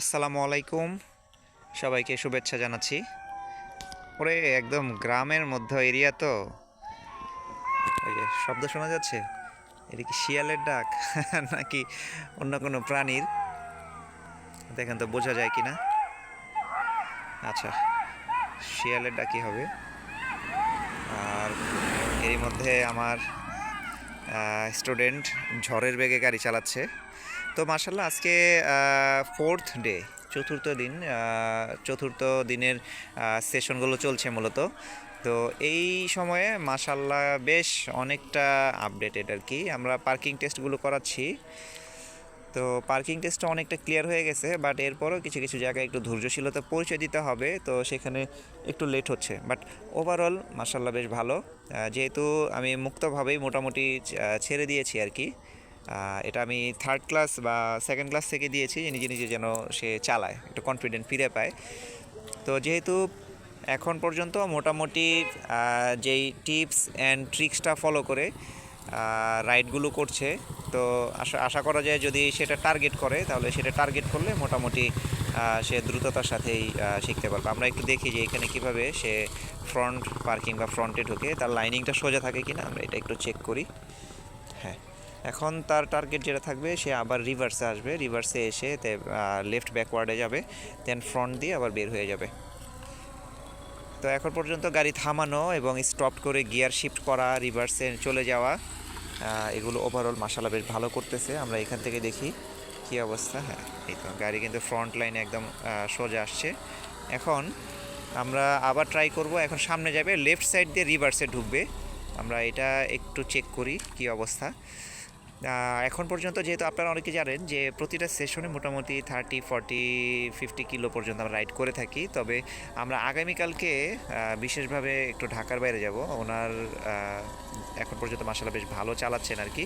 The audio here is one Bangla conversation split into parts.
আসসালামু আলাইকুম। সবাইকে শুভেচ্ছা জানাচ্ছি। ওরে, একদম গ্রামের মধ্যে এরিয়া তো। ওই যে শব্দ শোনা যাচ্ছে? এটা কি শিয়ালের ডাক? নাকি অন্য কোনো প্রাণীর? দেখেন তো, বোঝা যায় কি না আচ্ছা শিয়ালের ডাকই হবে। আর এরই মধ্যে আমার স্টুডেন্ট ঝড়ের বেগে গাড়ি চালাচ্ছে। তো মার্শাল্লাহ আজকে ফোর্থ ডে চতুর্থ দিন চতুর্থ দিনের সেশনগুলো চলছে মূলত। তো এই সময়ে মাশাল্লাহ বেশ অনেকটা আপডেটেড আর কি। আমরা পার্কিং টেস্টগুলো করাচ্ছি। তো পার্কিং টেস্টটা অনেকটা ক্লিয়ার হয়ে গেছে বাট এরপরও কিছু কিছু জায়গায় একটু ধৈর্যশীলতা পরিচয় দিতে হবে, তো সেখানে একটু লেট হচ্ছে। বাট ওভারঅল মার্শাল্লাহ বেশ ভালো। যেহেতু আমি মুক্তভাবেই মোটামুটি ছেড়ে দিয়েছি আর কি। এটা আমি থার্ড ক্লাস বা সেকেন্ড ক্লাস থেকে দিয়েছি নিজে নিজে যেন সে চালায়, একটু কনফিডেন্ট ফিরে পায়। তো যেহেতু এখন পর্যন্ত মোটামুটি যেই টিপস অ্যান্ড ট্রিক্সটা ফলো করে রাইডগুলো করছে, তো আশা আশা করা যায় যদি সেটা টার্গেট করে, তাহলে সেটা টার্গেট করলে মোটামুটি সে দ্রুততার সাথেই শিখতে পারবে। আমরা একটু দেখি যে এখানে কীভাবে সে ফ্রন্ট পার্কিং বা ফ্রন্টে ঢুকে, তার লাইনিংটা সোজা থাকে কিনা, আমরা এটা একটু চেক করি। হ্যাঁ। এখন তার টার্গেট যেটা থাকবে, সে আবার রিভার্সে আসবে। রিভার্সে এসে লেফট ব্যাকওয়ার্ডে যাবে দেন ফ্রন্ট দিয়ে আবার বের হয়ে যাবে। তো এখন পর্যন্ত গাড়ি থামানো এবং স্টপ করে গিয়ার শিফট করা রিভার্সে চলে যাওয়া এগুলো ওভারঅল মাসালা বেশ ভালো করতেছে। আমরা এখান থেকে দেখি কি অবস্থা। হ্যাঁ এই তো গাড়ি কিন্তু ফ্রন্ট লাইনে একদম সোজা আসছে। এখন আমরা আবার ট্রাই করব। এখন সামনে যাবে লেফট সাইড দিয়ে রিভার্সে ঢুকবে। আমরা এটা একটু চেক করি কি অবস্থা। এখন পর্যন্ত যেহেতু আপনারা অনেকে জানেন যে প্রতিটা সেশনে মোটামুটি থার্টি ফর্টি ফিফটি কিলো পর্যন্ত আমরা রাইড করে থাকি, তবে আমরা আগামীকালকে বিশেষভাবে একটু ঢাকার বাইরে যাব। ওনার এখন পর্যন্ত মাসালা বেশ ভালো চালাচ্ছেন আর কি।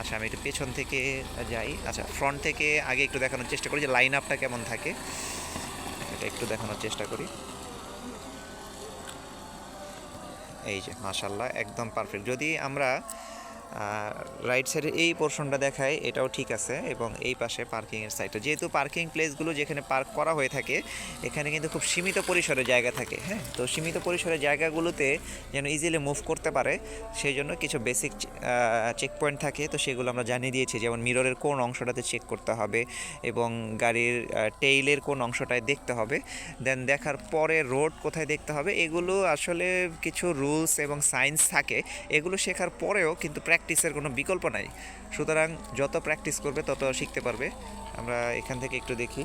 আচ্ছা আমি একটু পেছন থেকে যাই। আচ্ছা ফ্রন্ট থেকে আগে একটু দেখানোর চেষ্টা করি যে লাইন আপটা কেমন থাকে। এটা একটু দেখানোর চেষ্টা করি। এই যে মাশাল্লাহ একদম পারফেক্ট যদি আমরা রাইট সাইডে এই পোর্শনটা দেখায় এটাও ঠিক আছে এবং এই পাশে পার্কিংয়ের সাইডটা যেহেতু পার্কিং প্লেসগুলো যেখানে পার্ক করা হয়ে থাকে, এখানে কিন্তু খুব সীমিত পরিসরে জায়গা থাকে হ্যাঁ? তো সীমিত পরিসরে জায়গাগুলোতে যেন ইজিলি মুভ করতে পারে সেই জন্য কিছু বেসিক চেক পয়েন্ট থাকে। তো সেগুলো আমরা জানিয়ে দিয়েছি, যেমন মিররের কোন অংশটাতে চেক করতে হবে এবং গাড়ির টেইলের কোন অংশটায় দেখতে হবে। দেন দেখার পরে রোড কোথায় দেখতে হবে, এগুলো আসলে কিছু রুলস এবং সাইন্স থাকে। এগুলো শেখার পরেও কিন্তু প্র্যাকটিসের কোনো বিকল্প নাই। সুতরাং যত প্র্যাকটিস করবে, তত শিখতে পারবে। আমরা এখান থেকে একটু দেখি।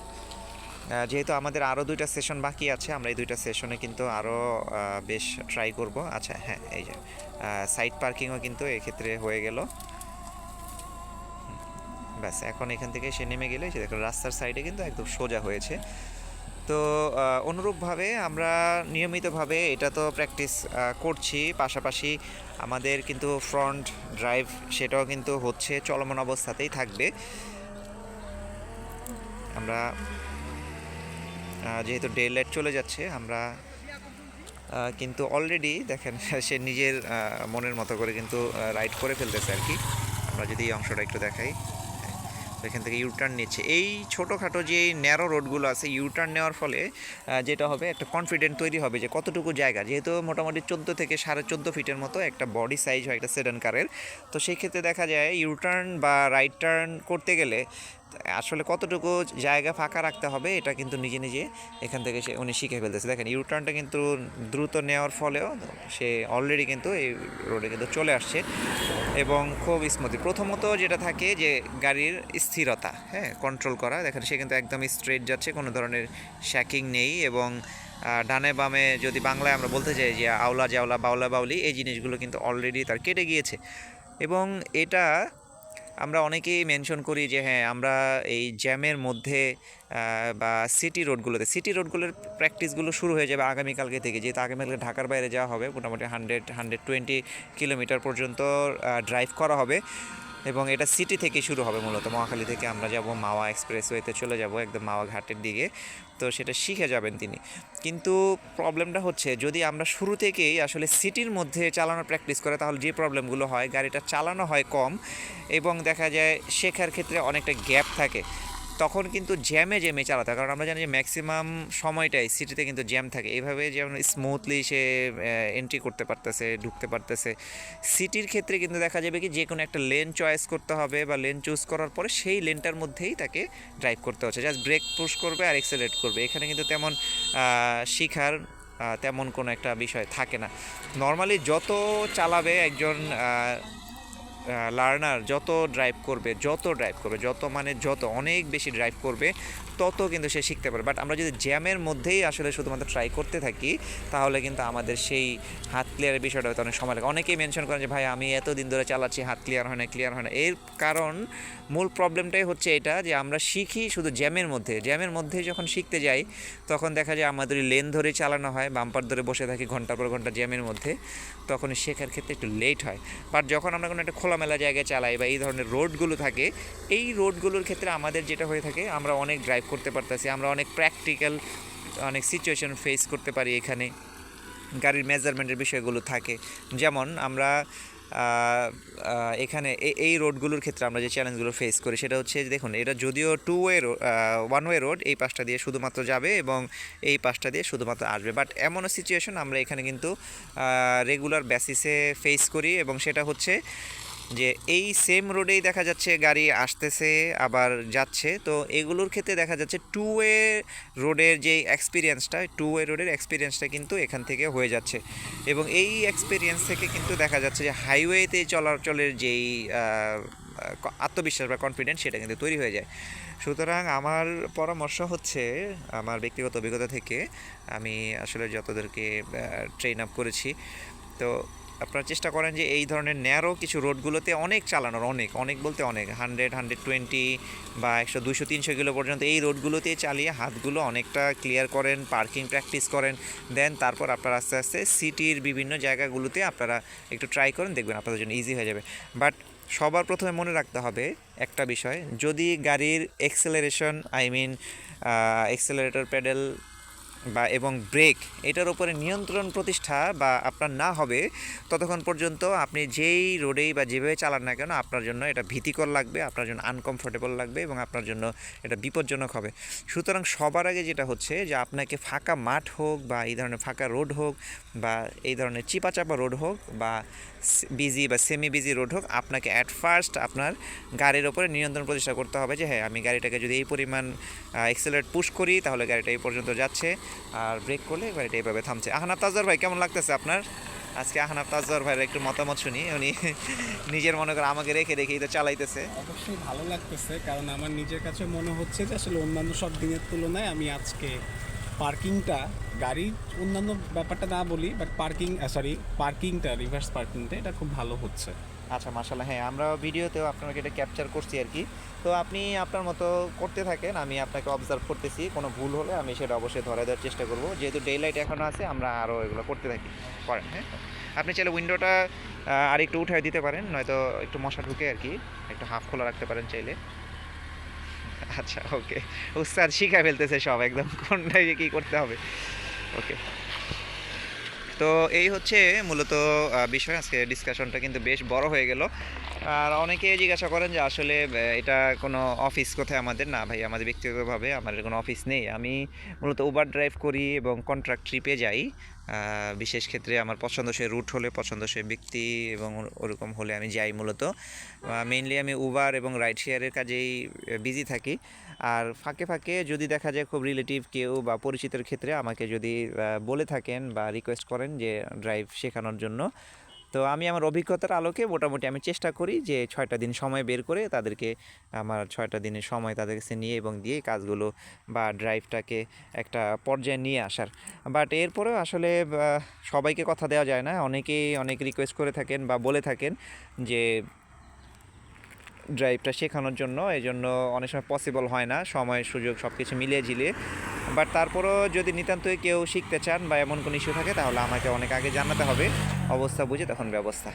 যেহেতু আমাদের আরও দুইটা সেশন বাকি আছে, আমরা এই দুইটা সেশনে কিন্তু আরও বেশ ট্রাই করব। আচ্ছা হ্যাঁ এই যে সাইড পার্কিংও কিন্তু এক্ষেত্রে হয়ে গেল। ব্যাস, এখন এখান থেকে সে নেমে গেলে, সে দেখো রাস্তার সাইডে কিন্তু একদম সোজা হয়েছে। তো অনুরূপভাবে আমরা নিয়মিতভাবে এটা তো প্র্যাকটিস করছি। পাশাপাশি আমাদের কিন্তু ফ্রন্ট ড্রাইভ সেটাও কিন্তু হচ্ছে, চলমান অবস্থাতেই থাকবে। আমরা যেহেতু ডে লাইট চলে যাচ্ছে, আমরা কিন্তু অলরেডি দেখেন, সে নিজের মনের মতো করে কিন্তু রাইড করে ফেলতেছে আর কি। আমরা যদি এই অংশটা একটু দেখাই। এখান থেকে ইউটার্ন নিচ্ছে। এই ছোটোখাটো যে ন্যারো রোডগুলো আছে ইউটার্ন নেওয়ার ফলে যেটা হবে, একটা কনফিডেন্ট তৈরি হবে যে কতটুকু জায়গা, যেহেতু মোটামুটি চোদ্দ থেকে সাড়ে চোদ্দ ফিটের মতো একটা বডি সাইজ হয় একটা সেডান কারের তো সেই ক্ষেত্রে দেখা যায় ইউটার্ন বা রাইট টার্ন করতে গেলে আসলে কতটুকু জায়গা ফাঁকা রাখতে হবে, এটা কিন্তু নিজে নিজে এখান থেকে সে উনি শিখে ফেলতেছে। দেখেন ইউটার্নটা কিন্তু দ্রুত নেওয়ার ফলেও সে অলরেডি কিন্তু এই রোডে কিন্তু চলে আসছে এবং খুব স্মুথি প্রথমত যেটা থাকে যে গাড়ির স্থিরতা হ্যাঁ কন্ট্রোল করা। দেখেন, সে কিন্তু একদম স্ট্রেট যাচ্ছে, কোনো ধরনের শ্যাকিং নেই এবং ডানে বামে যদি বাংলায় আমরা বলতে চাই যে আওলা জাওলা বাউলা বাউলি এই জিনিসগুলো কিন্তু অলরেডি তার কেটে গিয়েছে। এবং এটা আমরা অনেকেই মেনশন করি যে হ্যাঁ আমরা এই জ্যামের মধ্যে বা সিটি রোডগুলোতে সিটি রোডগুলোর প্র্যাকটিসগুলো শুরু হয়ে যাবে আগামীকালকে থেকে। যেহেতু আগামীকালকে ঢাকার বাইরে যাওয়া হবে, মোটামুটি হান্ড্রেড হান্ড্রেড টোয়েন্টি কিলোমিটার পর্যন্ত ড্রাইভ করা হবে। এবং এটা সিটি থেকে শুরু হবে মূলত। মহাখালী থেকে আমরা যাব মাওয়া এক্সপ্রেসওয়েতে চলে যাব একদম মাওয়া ঘাটের দিকে। তো সেটা শিখে যাবেন তিনি। কিন্তু প্রবলেমটা হচ্ছে, যদি আমরা শুরু থেকেই আসলে সিটির মধ্যে চালানোর প্র্যাকটিস করে, তাহলে যে প্রবলেমগুলো হয়, গাড়িটা চালানো হয় কম এবং দেখা যায় শেখার ক্ষেত্রে অনেকটা গ্যাপ থাকে। তখন কিন্তু জ্যামে জ্যামে চালাতে হয়। কারণ আমরা জানি যে ম্যাক্সিমাম সময়টাই সিটিতে কিন্তু জ্যাম থাকে। এইভাবে যেমন স্মুথলি সে এন্ট্রি করতে পারতেছে, ঢুকতে পারতেছে। সিটির ক্ষেত্রে কিন্তু দেখা যাবে কি যে কোনো একটা লেন চয়েস করতে হবে বা লেন চুজ করার পরে সেই লেনটার মধ্যেই তাকে ড্রাইভ করতে হচ্ছে। জাস্ট ব্রেক পুশ করবে আর এক্সেলেট করবে। এখানে কিন্তু তেমন শিখার তেমন কোনো একটা বিষয় থাকে না। নর্মালি যত চালাবে একজন লার্নার যত ড্রাইভ করবে, যত ড্রাইভ করবে, যত মানে যত, অনেক বেশি ড্রাইভ করবে, তত কিন্তু সে শিখতে পারে বাট আমরা যদি জ্যামের মধ্যেই আসলে শুধুমাত্র ট্রাই করতে থাকি, তাহলে কিন্তু আমাদের সেই হাত ক্লিয়ারের বিষয়টা হয়তো অনেক সময় লাগে। অনেকেই মেনশন করেন যে, ভাই, আমি এতদিন ধরে চালাচ্ছি, হাত ক্লিয়ার হয় না ক্লিয়ার হয় না এর কারণ, মূল প্রবলেমটাই হচ্ছে এটা যে, আমরা শিখি শুধু জ্যামের মধ্যে। জ্যামের মধ্যে যখন শিখতে যাই, তখন দেখা যায় আমাদের লেন ধরে চালানো হয় বাম্পার ধরে বসে থাকি ঘণ্টার পর ঘণ্টা জ্যামের মধ্যে, তখন শেখার ক্ষেত্রে একটু লেট হয়। বাট যখন আমরা কোনো একটা খোলামেলা জায়গায় চালাই বা এই ধরনের রোডগুলো থাকে, এই রোডগুলোর ক্ষেত্রে আমাদের যেটা হয়ে থাকে, আমরা অনেক ড্রাইভ করতে পারতেছি, আমরা অনেক প্র্যাকটিক্যাল অনেক সিচুয়েশন ফেস করতে পারি এখানে। গাড়ির মেজারমেন্টের বিষয়গুলো থাকে। যেমন আমরা এখানে এই রোডগুলোর ক্ষেত্রে আমরা যে চ্যালেঞ্জগুলো ফেস করি, সেটা হচ্ছে দেখুন, এটা যদিও two way one way road এই পাশটা দিয়ে শুধুমাত্র যাবে এবং এই পাশটা দিয়ে শুধুমাত্র আসবে। বাট এমনও সিচুয়েশন আমরা এখানে কিন্তু রেগুলার বেসিসে ফেস করি এবং সেটা হচ্ছে যে এই সেম রোডেই দেখা যাচ্ছে গাড়ি আসতেছে, আবার যাচ্ছে। তো এগুলোর ক্ষেত্রে দেখা যাচ্ছে টু ওয়ে রোডের যে এক্সপিরিয়েন্সটা টু ওয়ে রোডের এক্সপিরিয়েন্সটা কিন্তু এখান থেকে হয়ে যাচ্ছে। এবং এই এক্সপিরিয়েন্স থেকে কিন্তু দেখা যাচ্ছে যে হাইওয়েতে চলাচলের যেই আত্মবিশ্বাস বা কনফিডেন্স সেটা কিন্তু তৈরি হয়ে যায়। সুতরাং আমার পরামর্শ হচ্ছে, আমার ব্যক্তিগত অভিজ্ঞতা থেকে আমি আসলে যতদেরকে ট্রেন আপ করেছি, তো আপনারা চেষ্টা করেন যে এই ধরনের ন্যারো কিছু রোডগুলোতে অনেক চালানোর, অনেক অনেক বলতে অনেক। হান্ড্রেড হান্ড্রেড টোয়েন্টি বা একশো দুশো তিনশো কিলো পর্যন্ত এই রোডগুলোতে চালিয়ে হাতগুলো অনেকটা ক্লিয়ার করেন পার্কিং প্র্যাকটিস করেন দেন তারপর আপনারা আস্তে আস্তে সিটির বিভিন্ন জায়গাগুলোতে আপনারা একটু ট্রাই করেন, দেখবেন আপনাদের জন্য ইজি হয়ে যাবে। বাট সবার প্রথমে মনে রাখতে হবে একটা বিষয়, যদি গাড়ির acceleration I mean accelerator pedal বা এবং ব্রেক, এটার উপরে নিয়ন্ত্রণ প্রতিষ্ঠা বা আপনার না হবে, ততক্ষণ পর্যন্ত আপনি যেই রোডেই বা যেভাবে চালান না কেন, আপনার জন্য এটা ভীতিকর লাগবে, আপনার জন্য আনকমফোর্টেবল লাগবে এবং আপনার জন্য এটা বিপজ্জনক হবে। সুতরাং সবার আগে যেটা হচ্ছে যে আপনাকে ফাঁকা মাঠ হোক বা এই ধরনের ফাঁকা রোড হোক বা এই ধরনের চিপাচাপা রোড হোক বা বিজি বা সেমি বিজি রোড হোক, আপনাকে অ্যাট ফার্স্ট আপনার গাড়ির ওপরে নিয়ন্ত্রণ প্রতিষ্ঠা করতে হবে যে হ্যাঁ আমি গাড়িটাকে যদি এই পরিমাণ এক্সেলারেট পুশ করি, তাহলে গাড়িটা এই পর্যন্ত যাচ্ছে। আর ব্রেক করলে গাড়িটা এইভাবে থামছে। আহনাব তাজর ভাই, কেমন লাগতেছে আপনার? আজকে আহনাব তাজর ভাইয়ের একটু মতামত শুনি। উনি নিজের মনে করে আমাকে রেখে রেখেই তো চালাইতেছে। অবশ্যই ভালো লাগতেছে, কারণ আমার নিজের কাছে মনে হচ্ছে যে, আসলে অন্যান্য সব দিনের তুলনায় আমি আজকে পার্কিংটা গাড়ির অন্যান্য ব্যাপারটা না বলি বাট পার্কিং সরি পার্কিংটা রিভার্স পার্কিংটা এটা খুব ভালো হচ্ছে। আচ্ছা মাশাল্লাহ হ্যাঁ আমরা ভিডিওতেও আপনাকে এটা ক্যাপচার করছি আর কি। তো আপনি আপনার মতো করতে থাকেন, আমি আপনাকে অবজার্ভ করতেছি, কোনো ভুল হলে আমি সেটা অবশ্যই ধরে দেওয়ার চেষ্টা করব। যেহেতু ডে লাইট এখনও আছে, আমরা আরও এগুলো করতে থাকি। করেন হ্যাঁ? আপনি চাইলে উইন্ডোটা আর একটু উঠায় দিতে পারেন, নয়তো একটু মশা ঢুকে আর কি, একটু হাফ খোলা রাখতে পারেন চাইলে। আচ্ছা ওকে উস্তাদ শিখা ফেলতেছে সব একদম কোনটা যে কী করতে হবে। ওকে তো এই হচ্ছে মূলত বিষয়। আজকে ডিসকাশনটা কিন্তু বেশ বড় হয়ে গেল। আর অনেকে জিজ্ঞাসা করেন যে আসলে এটা কোনো অফিস কোথায় আমাদের? না ভাই, আমাদের ব্যক্তিগতভাবে আমাদের কোনো অফিস নেই। আমি মূলত উবার ড্রাইভ করি এবং কন্ট্রাক্ট ট্রিপে যাই। বিশেষ ক্ষেত্রে আমার পছন্দসই রুট হলে পছন্দসই ব্যক্তি এবং ওরকম হলে আমি যাই মূলত। মেইনলি আমি উবার এবং রাইড শেয়ারের কাজেই বিজি থাকি। আর ফাঁকে ফাঁকে যদি দেখা যায় খুব রিলেটিভ কেউ বা পরিচিতের ক্ষেত্রে আমাকে যদি বলে থাকেন বা রিকোয়েস্ট করেন যে ড্রাইভ শেখানোর জন্য তো আমি আমার অভিজ্ঞতার আলোকে মোটামুটি আমি চেষ্টা করি যে ছয়টা দিন সময় বের করে তাদেরকে আমার ছয়টা দিনের সময় তাদের কাছে নিয়ে এবং দিয়ে কাজগুলো বা ড্রাইভটাকে একটা পর্যায়ে নিয়ে আসার। বাট এরপরেও আসলে সবাইকে কথা দেওয়া যায় না। অনেকেই অনেক রিকোয়েস্ট করে থাকেন বা বলে থাকেন যে ড্রাইভটা শেখানোর জন্য। এই জন্য অনেক সময় পসিবল হয় না। সময়, সুযোগ সব কিছু মিলিয়ে ঝিলিয়ে। বাট তারপরও যদি নিতান্তই কেউ শিখতে চান বা এমন কোনো ইস্যু থাকে, তাহলে আমাকে অনেক আগে জানাতে হবে। অবস্থা বুঝে তখন ব্যবস্থা।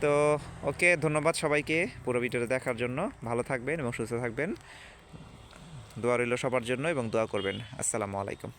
তো, ওকে, ধন্যবাদ সবাইকে পুরো ভিডিওটা দেখার জন্য। ভালো থাকবেন এবং সুস্থ থাকবেন। দোয়া রইল সবার জন্য এবং দোয়া করবেন। আসসালামু আলাইকুম।